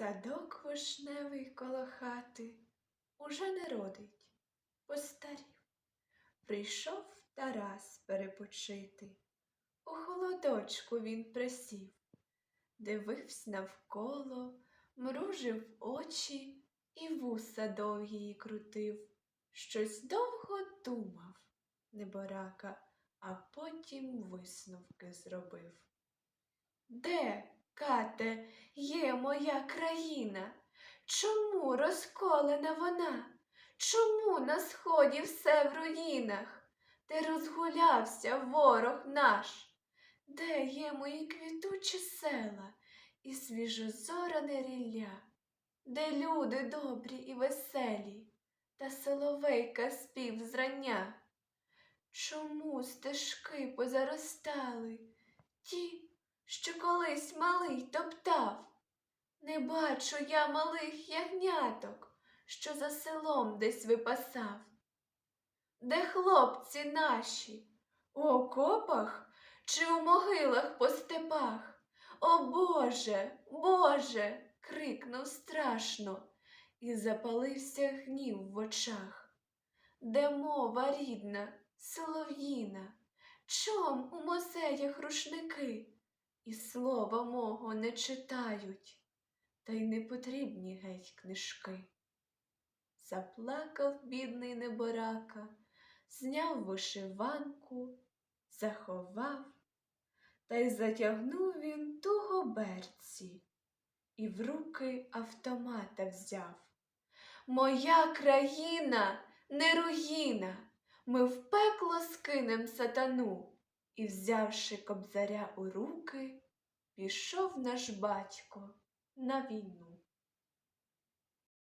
Садок вишневий коло хати уже не родить, постарів. Прийшов Тарас перепочити. У холодочку він присів, дивився навколо, мружив очі і вуса довгі крутив. Щось довго думав неборака, а потім висновки зробив. Де, кате, є моя країна? Чому розколена вона? Чому на сході все в руїнах? Де розгулявся ворог наш? Де є мої квітучі села і свіжозоране рілля? Де люди добрі і веселі, та соловейка спів зрання? Чому стежки позаростали, ті, що колись малий топтав? Не бачу я малих ягняток, що за селом десь випасав. Де хлопці наші? У окопах чи у могилах по степах? О Боже, Боже. крикнув страшно, і запалився гнів в очах. Де мова рідна, солов'їна, чом у музеях рушники, і слова мого не читають, та й не потрібні геть книжки. Заплакав бідний неборака, зняв вишиванку, заховав, та й затягнув він туго берці і в руки автомата взяв. Моя країна не руїна, ми в пекло скинем сатану. І, взявши кобзаря у руки, пішов наш батько на війну.